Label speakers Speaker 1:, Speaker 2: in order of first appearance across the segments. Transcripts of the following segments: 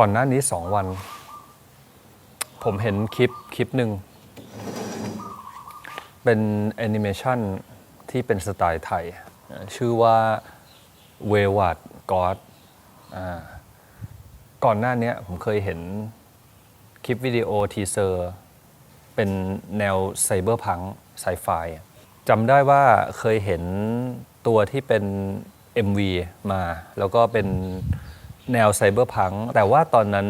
Speaker 1: ก่อนหน้านี้สองวัน ผมเห็นคลิปคลิปหนึ่ง เป็นแอนิเมชันที่เป็นสไตล์ไทย ชื่อว่าเววัดกอดก่อนหน้านี้ผมเคยเห็นคลิปวิดีโอทีเซอร์ เป็นแนวไซเบอร์พังไซไฟจำได้ว่าเคยเห็นตัวที่เป็น MV มา แล้วก็เป็น แนวไซเบอร์พังแต่ว่าตอนนั้น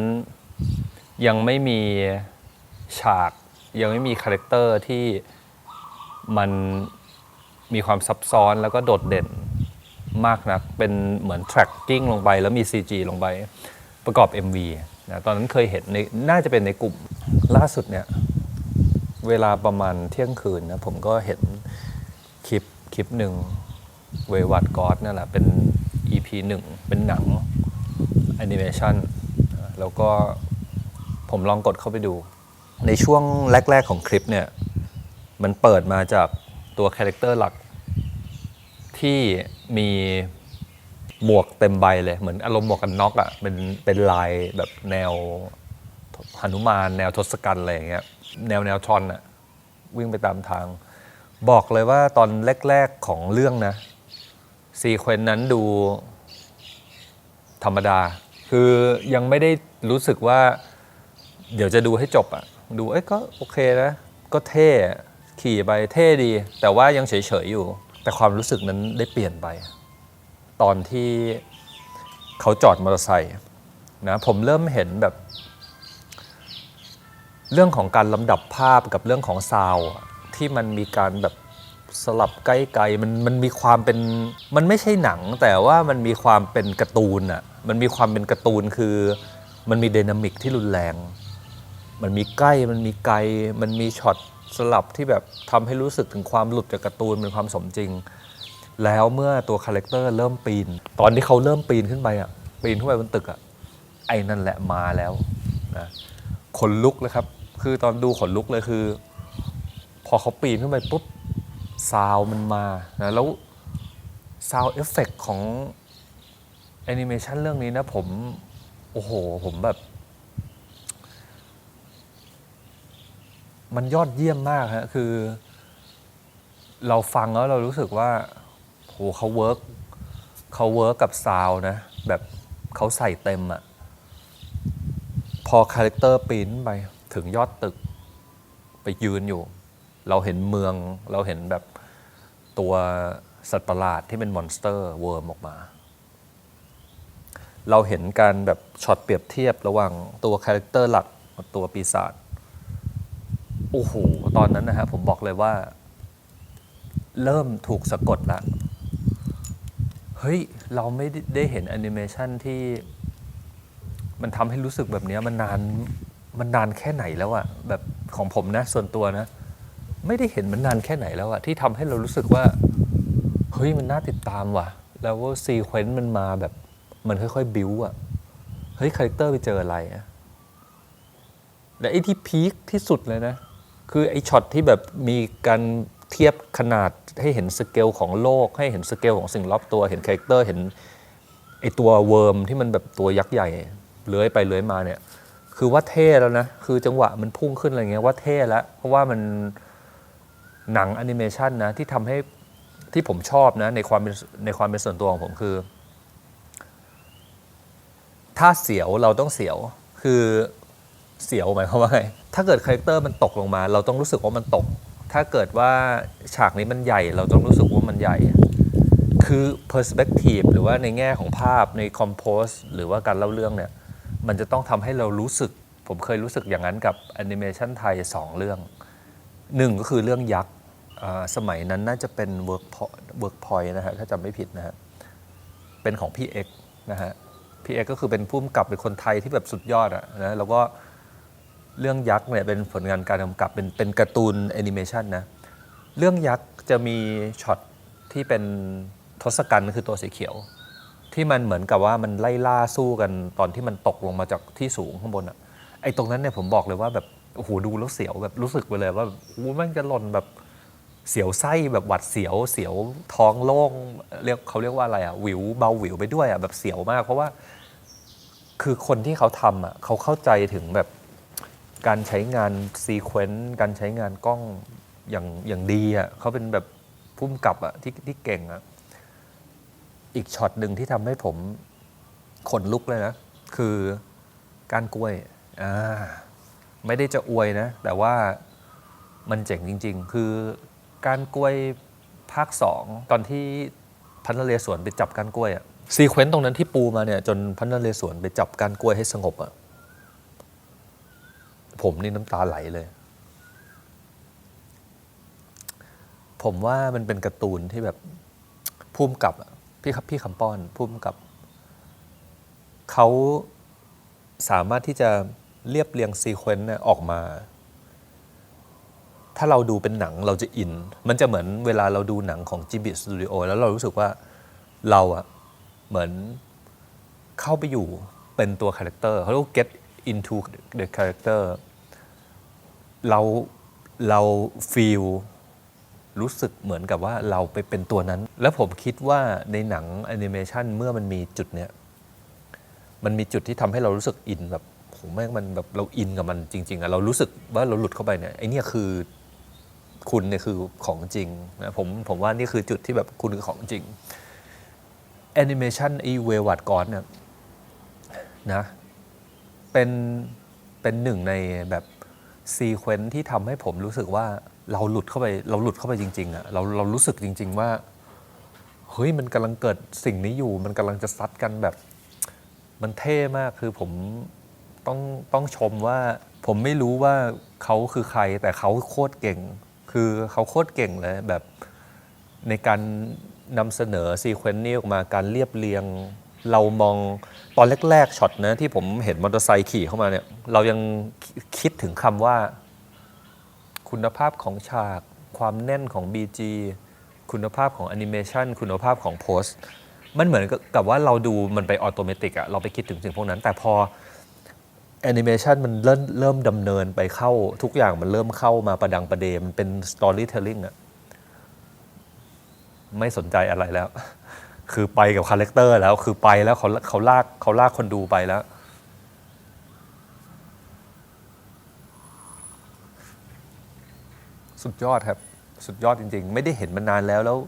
Speaker 1: ยังไม่มีฉากยังไม่มีคาแรคเตอร์ที่มันมีความซับซ้อนแล้วก็โดดเด่นมากนัก เป็นเหมือน tracking ลงไปแล้วมี CG ลงไปประกอบ MV นะตอนนั้นเคยเห็นในน่าจะเป็นในกลุ่มล่าสุดเนี่ยเวลาประมาณเที่ยงคืนนะผมก็เห็นคลิปคลิปหนึ่งเววัดกอดนั่นแหละเป็น EP หนึ่งเป็นหนัง แอนิเมชันแล้วก็ผมลองกดเข้าไปดู ในช่วงแรก ๆ ของคลิปเนี่ย มันเปิดมาจากตัวคาแรคเตอร์หลัก ที่มีหมวกเต็มใบเลย เหมือนอารมณ์หมวกกันน็อกอะ่ะเป็นเป็นลายแบบแนวหนุมาน แนวทศกัณฐ์อะไรอย่างเงี้ยแนวแนวทรอนอะวิ่งไปตามทาง บอกเลยว่าตอนแรก ๆ ของเรื่องนะซีเควนต์นั้นดูธรรมดา คือยังไม่ได้รู้สึกว่า เดี๋ยวจะดูให้จบอะดูเอ้ยก็โอเคนะ ก็เท่อะขี่ไปเท่ดี แต่ว่ายังเฉยๆอยู่ แต่ความรู้สึกนั้นได้เปลี่ยนไป ตอนที่เขาจอดมอเตอร์ไซค์นะผมเริ่มเห็นแบบ เรื่องของการลำดับภาพกับเรื่องของซาวที่มันมีการแบบ สลับใกล้ๆมันมันมีความเป็นมันไม่ใช่หนัง แต่ว่ามันมีความเป็นการ์ตูนอะมันมีความเป็นการ์ตูนคือ มันมีไดนามิกที่รุนแรง มันมีใกล้มันมีไกล มันมีช็อตสลับที่แบบทำให้รู้สึกถึงความหลุดจากการ์ตูนเป็นความสมจริง แล้วเมื่อตัวคาแรคเตอร์เริ่มปีน ตอนที่เขาเริ่มปีนขึ้นไปอะปีนขึ้นไปบนตึกอะไอ้นั่นแหละมาแล้วนะขนลุกเลยครับ คือตอนดูขนลุกเลยคือ พอเขาปีนขึ้นไปปุ๊บ ซาวมันมานะแล้วซาวเอฟเฟกของแอนิเมชันเรื่องนี้นะผม โอ้โห ผมแบบ มันยอดเยี่ยมมากฮะ คือ เราฟังแล้วเรารู้สึกว่าโหเขาเวิร์กเขาเวิร์กกับซาวนะ แบบเขาใส่เต็มอะพอคาแรคเตอร์ปีนไป ถึงยอดตึกไปยืนอยู่ เราเห็นเมืองเราเห็นแบบตัวสัตว์ประหลาดที่เป็นมอนสเตอร์เวิร์มออกมา เราเห็นการแบบช็อตเปรียบเทียบระหว่างตัวคาแรคเตอร์หลักกับตัวปีศาจโอ้โหตอนนั้นนะฮะผมบอกเลยว่า เริ่มถูกสะกดละเฮ้ย เราไม่ได้เห็นแอนิเมชันที่ มันทำให้รู้สึกแบบนี้มันนานมันนานแค่ไหนแล้วอะแบบของผมนะส่วนตัวนะ ไม่ได้เห็นมันนานแค่ไหนแล้วอะที่ทำให้เรารู้สึกว่า เฮ้ยมันน่าติดตามว่ะ แล้วว่าซีเควนต์มันมาแบบ มันค่อยๆ บิวอะเฮ้ยคาแรคเตอร์ไปเจออะไรอะและไอ้ที่พีคที่สุดเลยนะ คือไอ้ช็อตที่แบบมีการเทียบขนาดให้เห็นสเกลของโลก ให้เห็นสเกลของสิ่งรอบตัวเห็นคาแรคเตอร์เห็นไอตัวเวิร์มที่มันแบบตัวยักษ์ใหญ่เลื้อยไปเลื้อยมาเนี่ย คือว่าเท่แล้วนะ คือจังหวะมันพุ่งขึ้นอะไรเงี้ยว่าเท่แล้วเพราะว่ามัน หนังแอนิเมชันนะที่ทำให้ที่ผมชอบนะในความในความเป็นส่วนตัวของผมคือ ถ้าเสียวเราต้องเสียวคือเสียวหมายความว่าไงถ้าเกิดคาแรคเตอร์มันตกลงมา เราต้องรู้สึกว่ามันตก ถ้าเกิดว่าฉากนี้มันใหญ่ เราต้องรู้สึกว่ามันใหญ่ คือ perspective หรือว่าในแง่ของภาพใน compose หรือว่าการเล่าเรื่องเนี่ยมันจะต้องทำให้เรารู้สึก ผมเคยรู้สึกอย่างนั้นกับแอนิเมชันไทย 2 เรื่องหนึ่งก็คือเรื่องยักษ์ สมัยนั้นน่าจะเป็น work point work point นะฮะถ้าจำไม่ผิดนะฮะเป็นของพี่เอกนะฮะพี่เอกก็คือเป็นผู้กำกับเป็นคนไทยที่แบบสุดยอดอะนะแล้วก็เรื่องยักษ์เนี่ยเป็นผลงานการกำกับเป็นเป็นการ์ตูนแอนิเมชันนะเรื่องยักษ์จะมีช็อตที่เป็นทศกัณฐ์คือตัวสีเขียว ที่มันเหมือนกับว่ามันไล่ล่าสู้กันตอนที่มันตกลงมาจากที่สูงข้างบนอะไอ้ตรงนั้นเนี่ยผมบอกเลยว่าแบบโอ้โหดูแล้วเสียวแบบรู้สึกไปเลยว่าโอ้โหมันจะหล่นแบบ เสียวไส้แบบหวัดเสียวเสียวท้องโล่งเรียกเขาเรียกว่าอะไรอะหวิวเบาหวิวไปด้วยอะแบบเสียวมาก เพราะว่า คือคนที่เขาทำอะเขาเข้าใจถึงแบบการใช้งานซีเควนต์การใช้งานกล้องอย่างอย่างดีอะเขาเป็นแบบพุ่มกับอะที่ที่เก่งอะอีกช็อตหนึ่งที่ทำให้ผมขนลุกเลยนะ คือการกล้วยอ่าไม่ได้จะอวยนะ แต่ว่ามันเจ๋งจริง ๆ คือ การกล้วยภาคสองตอนที่พันนเรศวรไปจับการกล้วยอะซีเควนต์ตรงนั้นที่ปูมาเนี่ยจนพันนเรศวรไปจับการกล้วยให้สงบอะผมนี่น้ำตาไหลเลย ผมว่ามันเป็นการ์ตูนที่แบบพุ่มกับพี่ครับพี่คำป้อนพุ่มกับ เขาสามารถที่จะเรียบเรียงซีเควนต์ออกมา ถ้าเราดูเป็นหนังเราจะอิน มันจะเหมือนเวลาเราดูหนังของ g b i Studio แล้วเรารู้สึกว่าเราอะเหมือนเข้าไปอยู่เป็นตัวคาแรคเตอร์เขาเรียกว่า get into the character เราเรา feel รู้สึกเหมือนกับว่าเราไปเป็นตัวนั้น แล้วผมคิดว่าในหนังแอนิเมชันเมื่อมันมีจุดเนี้ยมันมีจุดที่ทำให้เรารู้สึกอินแบบโหแม่งมันแบบเราอินกับมันจริง ๆอะเรารู้สึกว่าเราหลุดเข้าไปเนี่ยไอเนี่ยคือ คุณเนี่ยคือของจริงนะผมผมว่านี่คือจุดที่แบบคุณคือของจริงแอนิเมชันไอเววัดกอนเนี่ยนะเป็นเป็นหนึ่งในแบบซีเควนซ์ที่ทำให้ผมรู้สึกว่าเราหลุดเข้าไปเราหลุดเข้าไปจริงๆอะเราเรารู้สึกจริง ๆ ว่าเฮ้ยมันกำลังเกิดสิ่งนี้อยู่ มันกำลังจะซัดกันแบบ มันเท่มากคือผมต้องต้องชมว่า ผมไม่รู้ว่าเขาคือใคร แต่เขาโคตรเก่ง คือเขาโคตรเก่งเลยแบบในการนำเสนอซีเควนต์นี้ออกมาการเรียบเรียง เรามองตอนแรก ๆช็อตนะที่ผมเห็นมอเตอร์ไซค์ขี่เข้ามาเนี่ยเรายังคิดถึงคำว่า คุณภาพของฉาก ความแน่นของ BG คุณภาพของแอนิเมชันคุณภาพของโพสต์มันเหมือนกับว่าเราดูมันไปออโตเมติกอะเราไปคิดถึงสิ่งพวกนั้น แต่พอ แอนิเมชันมันเริ่มเริ่มดำเนินไปเข้าทุกอย่างมันเริ่มเข้ามาประดังประเดมันเป็นสตอรี่เทลลิ่งอะไม่สนใจอะไรแล้ว คือไปกับคาแรคเตอร์แล้ว คือไปแล้วเขาเขาลากเขาลากคนดูไปแล้ว สุดยอดครับ สุดยอดจริง ๆ ไม่ได้เห็นมานานแล้วแล้ว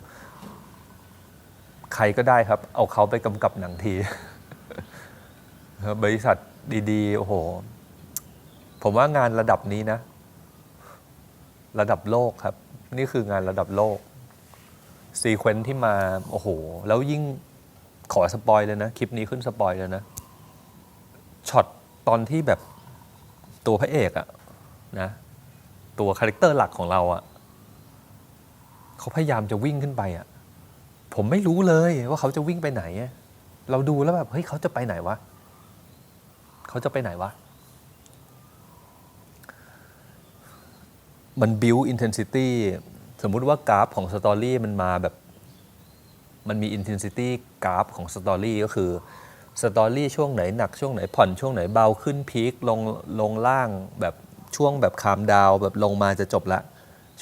Speaker 1: ใครก็ได้ครับ เอาเขาไปกำกับหนังทีบริษัท ดีๆ โอ้โห ผมว่างานระดับนี้นะ ระดับโลกครับ นี่คืองานระดับโลก ซีเควนซ์ที่มา โอ้โห แล้วยิ่งขอสปอยเลยนะ คลิปนี้ขึ้นสปอยเลยนะ ช็อตตอนที่แบบตัวพระเอกอะนะ ตัวคาแรคเตอร์หลักของเราอะเขาพยายามจะวิ่งขึ้นไปอะผมไม่รู้เลยว่าเขาจะวิ่งไปไหน เราดูแล้วแบบ เฮ้ยเขาจะไปไหนวะ เขาจะไปไหนวะ มันบิวอินเทนซิตี้สมมุติว่ากราฟของสตอรี่มันมาแบบ มันมีอินเทนซิตี้กราฟของสตอรี่ก็คือสตอรี่ช่วงไหนหนักช่วงไหนผ่อนช่วงไหนเบาขึ้นพีคลงลงล่างแบบช่วงแบบคามดาวแบบลงมาจะจบละ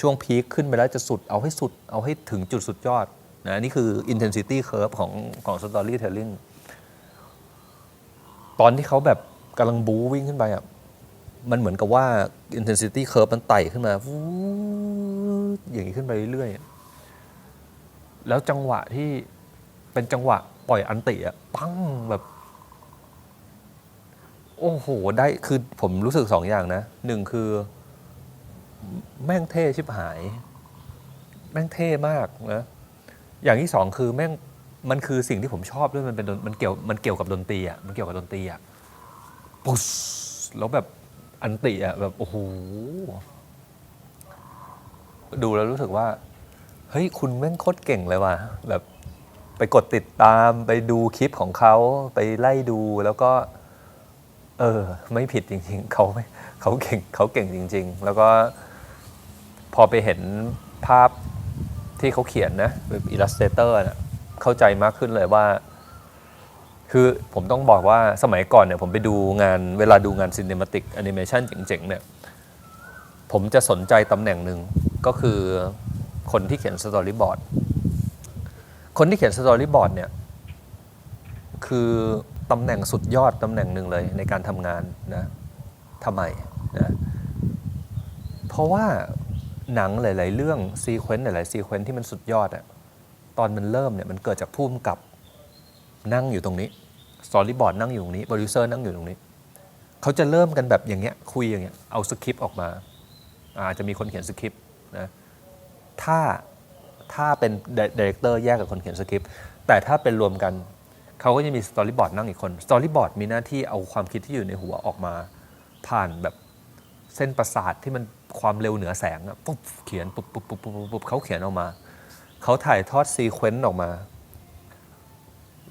Speaker 1: ช่วงพีคขึ้นไปแล้วจะสุดเอาให้สุดเอาให้ถึงจุดสุดยอดนะนี่คือ intensity curve ของของ storytelling ตอนที่เขาแบบ กำลังบูวิ่งขึ้นไปอะมันเหมือนกับว่า intensity curve มันไต่ขึ้นมาอย่างนี้ขึ้นไปเรื่อยๆ แล้วจังหวะที่เป็นจังหวะปล่อยอันติอะปังแบบ โอ้โห ได้คือผมรู้สึกสองอย่างนะหนึ่งคือ แม่งเท่ชิบหาย แม่งเท่มากนะอย่างที่สองคือแม่งมันคือสิ่งที่ผมชอบด้วยมันเป็นมันเกี่ยวมันเกี่ยวกับดนตรีอะมันเกี่ยวกับดนตรีอะ ปุ๊สแล้วแบบอันติอะแบบโอ้โหดูแล้วรู้สึกว่า เฮ้ย คุณแม่งโคตรเก่งเลยว่ะแบบไปกดติดตามไปดูคลิปของเขาไปไล่ดูแล้วก็ เออ ไม่ผิดจริง ๆเขาไม่เขาเก่งเขาเก่งจริง ๆ แล้วก็พอไปเห็นภาพที่เขาเขียนนะแบบอิลลัสเตเตอร์นะเข้าใจมากขึ้นเลยว่า คือผมต้องบอกว่าสมัยก่อนเนี่ยผมไปดูงานเวลาดูงานซิน e มาติกแอนิเมชันเจ๋งๆเนี่ยผมจะสนใจตำแหน่งหนึ่งก็คือคนที่เขียนสตอรี่บอร์ดคนที่เขียนสตอรี่บอร์ดเนี่ยคือตำแหน่งสุดยอดตำแหน่งหนึ่งเลยในการทำงานนะทำไมนะเพราะว่าหนังหลาย ๆ เรื่องซีเควนต์หลายๆซีเควนต์ที่มันสุดยอดอะตอนมันเริ่มเนี่ยมันเกิดจากผู้กำกับ นั่งอยู่ตรงนี้สตอรี่บอร์ดนั่งอยู่ตรงนี้โปรดิวเซอร์นั่งอยู่ตรงนี้เขาจะเริ่มกันแบบอย่างเงี้ยคุยอย่างเงี้ยเอาสคริปต์ออกมาอาจจะมีคนเขียนสคริปต์นะถ้าถ้าเป็นดีเรคเตอร์แยกกับคนเขียนสคริปต์แต่ถ้าเป็นรวมกันเขาก็จะมีสตอรี่บอร์ดนั่งอีกคนสตอรี่บอร์ดมีหน้าที่เอาความคิดที่อยู่ในหัวออกมา ผ่านแบบเส้นประสาทที่มันความเร็วเหนือแสงอะปุ๊บเขียนปุ๊บปุ๊บปุ๊บปุ๊บปุ๊บปุ๊บเขาเขียนออกมา เขาถ่ายทอดซีเควนต์ออกมา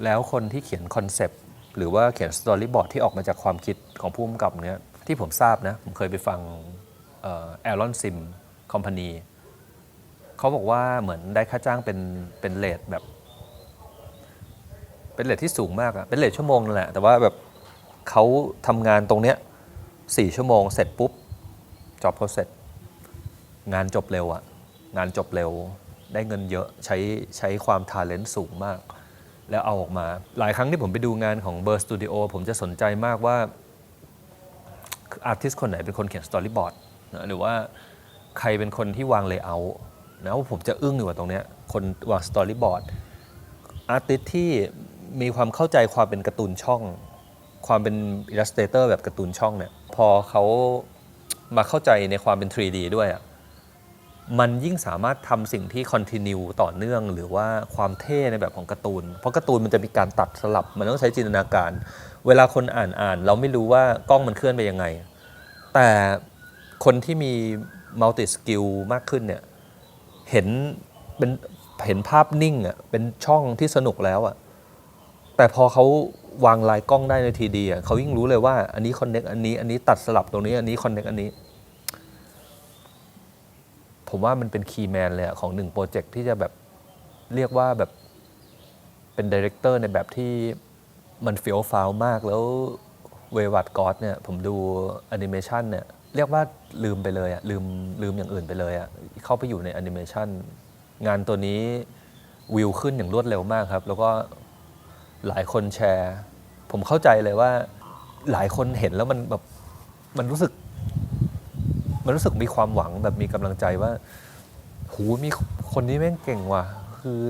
Speaker 1: แล้วคนที่เขียนคอนเซปต์หรือว่าเขียนสตอรี่บอร์ดที่ออกมาจากความคิดของผู้กำกับเนี้ยที่ผมทราบนะ ผมเคยไปฟังแอรอนซิมคอมพานีเขาบอกว่าเหมือนได้ค่าจ้างเป็นเป็นเลทแบบ เป็นเลทที่สูงมากอะเป็นเลทชั่วโมงนั่นแหละ แต่ว่าแบบเขาทำงานตรงเนี้ยสี่ชั่วโมงเสร็จปุ๊บจอบเขาเสร็จงานจบเร็วอะงานจบเร็วได้เงินเยอะใช้ใช้ความทาเลนต์สูงมาก แล้วเอาออกมา หลายครั้งที่ผมไปดูงานของเบอร์สตูดิโอผมจะสนใจมากว่าอาร์ติสคนไหนเป็นคนเขียนสตอรี่บอร์ดหรือว่าใครเป็นคนที่วางเลเยอร์นะว่าผมจะอึ้งอยู่กับตรงเนี้ยคนวางสตอรี่บอร์ดอาร์ติสที่มีความเข้าใจความเป็นการ์ตูนช่อง ความเป็นอิลลัสเตเตอร์แบบการ์ตูนช่องเนี่ยพอเขามาเข้าใจในความเป็น 3D ด้วยอะ่ะ มันยิ่งสามารถทำสิ่งที่คอนติเนียต่อเนื่อง หรือว่าความเท่ในแบบของการ์ตูน เพราะการ์ตูนมันจะมีการตัดสลับ มันต้องใช้จินตนาการ เวลาคนอ่านอ่าน เราไม่รู้ว่ากล้องมันเคลื่อนไปยังไง แต่คนที่มีมัลติสกิลมากขึ้นเนี่ยเห็นเป็นเห็นภาพนิ่งอะเป็นช่องที่สนุกแล้วอะแต่พอเขาวางลายกล้องได้ในทีดีอะเขายิ่งรู้เลยว่าอันนี้คอนเน็กอันนี้อันนี้ตัดสลับตรงนี้อันนี้คอนเน็กอันนี้ ผมว่ามันเป็นคีย์แมนเลยอะของหนึ่งโปรเจกต์ที่จะแบบเรียกว่าแบบเป็นดีเรคเตอร์ในแบบที่มันเฟี้ยวฟ้าวมากแล้วเววัตกอสเนี่ยผมดูแอนิเมชันเนี่ยเรียกว่าลืมไปเลยอะลืมลืมอย่างอื่นไปเลยอะเข้าไปอยู่ในแอนิเมชันงานตัวนี้วิวขึ้นอย่างรวดเร็วมากครับ แล้วก็หลายคนแชร์ ผมเข้าใจเลยว่าหลายคนเห็นแล้วมันแบบมันรู้สึก มันรู้สึกมีความหวังแบบมีกำลังใจว่าหูมีคนนี้แม่งเก่งว่ะ คือ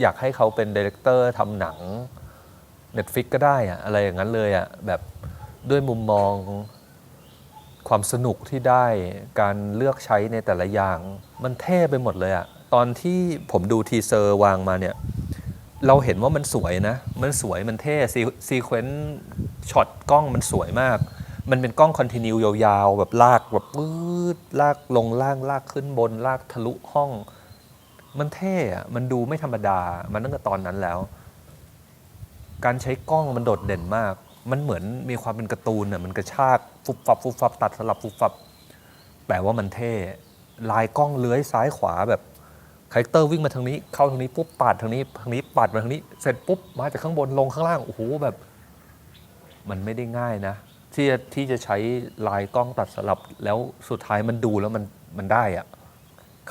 Speaker 1: อยากให้เขาเป็นดีเรคเตอร์ทำหนัง Netflix ก็ได้อะอะไรอย่างนั้นเลยอะแบบด้วยมุมมองความสนุกที่ได้การเลือกใช้ในแต่ละอย่าง มันเท่ไปหมดเลยอะตอนที่ผมดูทีเซอร์วางมาเนี่ย เราเห็นว่ามันสวยนะ มันสวยมันเท่ซีเควนต์ช็อตกล้องมันสวยมาก มันเป็นกล้องคอนติเนียยาวๆ แบบลากแบบปื๊ดลากลงล่างลากขึ้นบน ลากทะลุห้อง มันเท่อะมันดูไม่ธรรมดา มันตั้งแต่ตอนนั้นแล้ว การใช้กล้องมันโดดเด่นมาก มันเหมือนมีความเป็นการ์ตูนอะมันกระชากฟุบฟับฟุบฟับตัดสลับฟุบฟับแต่ว่ามันเท่ ลายกล้องเลื้อยซ้ายขวาแบบคาแรคเตอร์วิ่งมาทางนี้ เข้าทางนี้ปุ๊บปาดทางนี้ทางนี้ปาดมาทางนี้ เสร็จปุ๊บมาจากข้างบนลงข้างล่างโอ้โหแบบ มันไม่ได้ง่ายนะ ที่จะที่จะใช้ลายกล้องตัดสลับแล้วสุดท้ายมันดูแล้วมันมันได้อะ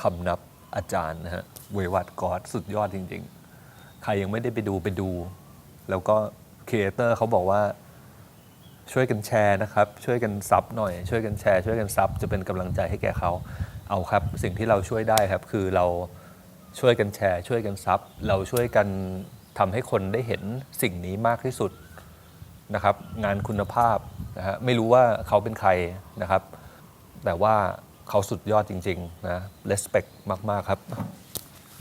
Speaker 1: คำนับอาจารย์นะฮะเววัตกอดสุดยอดจริง ๆ ใครยังไม่ได้ไปดูไปดู แล้วก็ครีเอเตอร์เขาบอกว่าช่วยกันแชร์นะครับ ช่วยกันซับหน่อย ช่วยกันแชร์ ช่วยกันซับจะเป็นกำลังใจให้แก่เขาเอาครับ สิ่งที่เราช่วยได้ครับ คือเราช่วยกันแชร์ ช่วยกันซับเราช่วยกันทำให้คนได้เห็นสิ่งนี้มากที่สุด นะครับงานคุณภาพนะฮะไม่รู้ว่าเขาเป็นใครนะครับ แต่ว่าเขาสุดยอดจริงๆนะ respect มาก ๆ ครับ